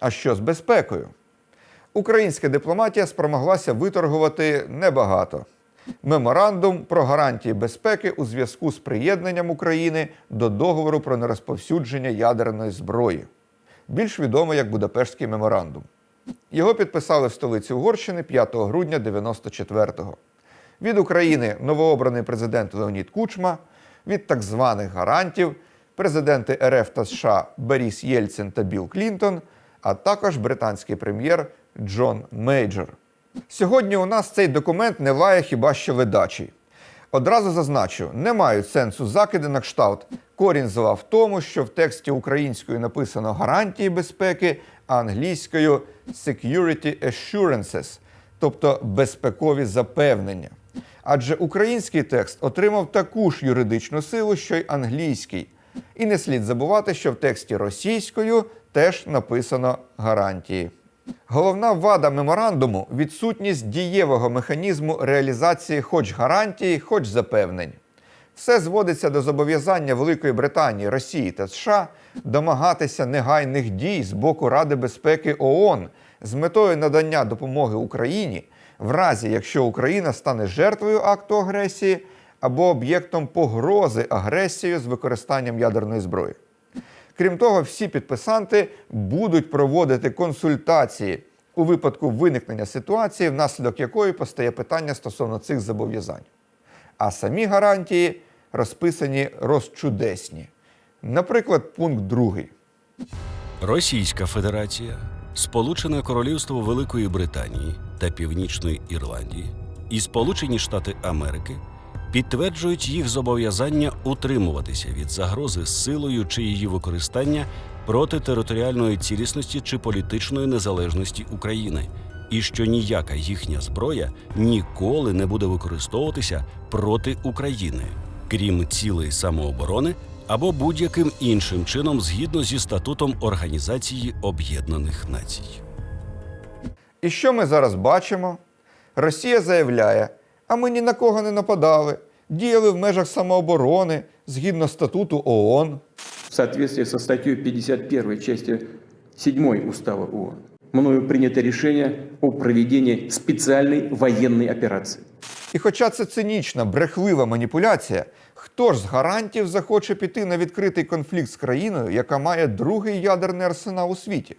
А що з безпекою? Українська дипломатія спромоглася виторгувати небагато. Меморандум про гарантії безпеки у зв'язку з приєднанням України до договору про нерозповсюдження ядерної зброї, більш відомо як Будапештський меморандум. Його підписали в столиці Угорщини 5 грудня 94-го. Від України новообраний президент Леонід Кучма, від так званих гарантів президенти РФ та США Борис Єльцин та Білл Клінтон, а також британський прем'єр Джон Мейджор. Сьогодні у нас цей документ не лає хіба що ледачий. Одразу зазначу, не мають сенсу закиди на кшталт. Корінь зла в тому, що в тексті українською написано гарантії безпеки, а англійською security assurances, тобто безпекові запевнення. Адже український текст отримав таку ж юридичну силу, що й англійський. І не слід забувати, що в тексті російською теж написано гарантії. Головна вада меморандуму відсутність дієвого механізму реалізації хоч гарантій, хоч запевнень. Все зводиться до зобов'язання Великої Британії, Росії та США домагатися негайних дій з боку Ради безпеки ООН з метою надання допомоги Україні, в разі якщо Україна стане жертвою акту агресії або об'єктом погрози агресією з використанням ядерної зброї. Крім того, всі підписанти будуть проводити консультації у випадку виникнення ситуації, внаслідок якої постає питання стосовно цих зобов'язань. А самі гарантії розписані розчудесні. Наприклад, пункт 2. Російська Федерація, Сполучене Королівство Великої Британії та Північної Ірландії і Сполучені Штати Америки підтверджують їх зобов'язання утримуватися від загрози силою чи її використання проти територіальної цілісності чи політичної незалежності України, і що ніяка їхня зброя ніколи не буде використовуватися проти України, крім цілей самооборони або будь-яким іншим чином згідно зі статутом Організації Об'єднаних Націй. І що ми зараз бачимо? Росія заявляє, а ми ні на кого не нападали, діяли в межах самооборони згідно статуту ООН. в соответствии со статьей 51 части 7 Устава ООН. Мною принято решение о проведении специальной военной операции. І хоча це цинічна, брехлива маніпуляція, хто ж з гарантів захоче піти на відкритий конфлікт з країною, яка має другий ядерний арсенал у світі?